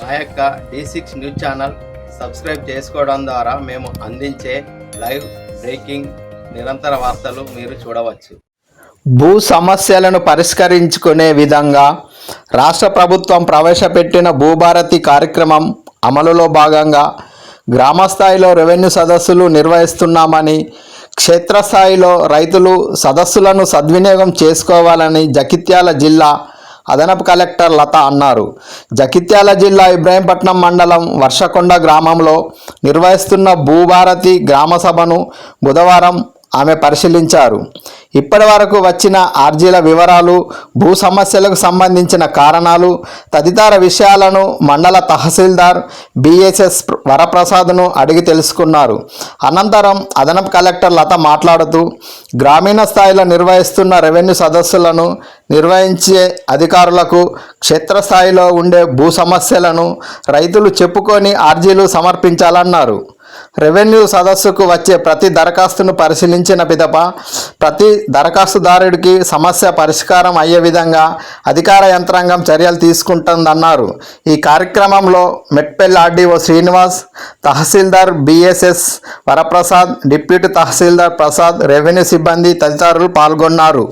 మా యొక్క D six news channel subscribe చేసుకోవడం ద్వారా మేము అందించే లైవ్ బ్రేకింగ్ నిరంతర వార్తలు మీరు చూడవచ్చు. భూ సమస్యలను పరిష్కరించుకునే విధంగా రాష్ట్ర ప్రభుత్వం ప్రవేశపెట్టిన భూభారతి కార్యక్రమం అమలులో భాగంగా గ్రామస్థాయిలో రెవెన్యూ సదస్సులు నిర్వహిస్తున్నామని క్షేత్రస్థాయిలో రైతులు సదస్సులను సద్వినియోగం చేసుకోవాలని జగిత్యాల జిల్లా అదనపు కలెక్టర్ లత అన్నారు. జగిత్యాల జిల్లా ఇబ్రాహీంపట్నం మండలం వర్షకొండ గ్రామంలో నిర్వహిస్తున్న భూభారతి గ్రామసభను బుధవారం ఆమె పరిశీలించారు. ఇప్పటి వరకు వచ్చిన ఆర్జీల వివరాలు భూ సమస్యలకు సంబంధించిన కారణాలు తదితర విషయాలను మండల తహసీల్దార్ బిఎస్ఎస్ వరప్రసాద్ను అడిగి తెలుసుకున్నారు. అనంతరం అదనపు కలెక్టర్ లత మాట్లాడుతూ గ్రామీణ స్థాయిలో నిర్వహిస్తున్న రెవెన్యూ సదస్సులను నిర్వహించే అధికారులకు క్షేత్రస్థాయిలో ఉండే భూ సమస్యలను రైతులు చెప్పుకొని ఆర్జీలు సమర్పించాలన్నారు. రెవెన్యూ సదస్సుకు వచ్చే ప్రతి దరఖాస్తును పరిశీలించిన పిదప ప్రతి దరఖాస్తుదారుడికి సమస్య పరిష్కారం అయ్యే విధంగా అధికార యంత్రాంగం చర్యలు తీసుకుంటుందన్నారు. ఈ కార్యక్రమంలో మెట్పెల్ ఆర్డీఓ శ్రీనివాస్ తహసీల్దార్ బిఎస్ఎస్ వరప్రసాద్ డిప్యూటీ తహసీల్దార్ ప్రసాద్ రెవెన్యూ సిబ్బంది తదితరులు పాల్గొన్నారు.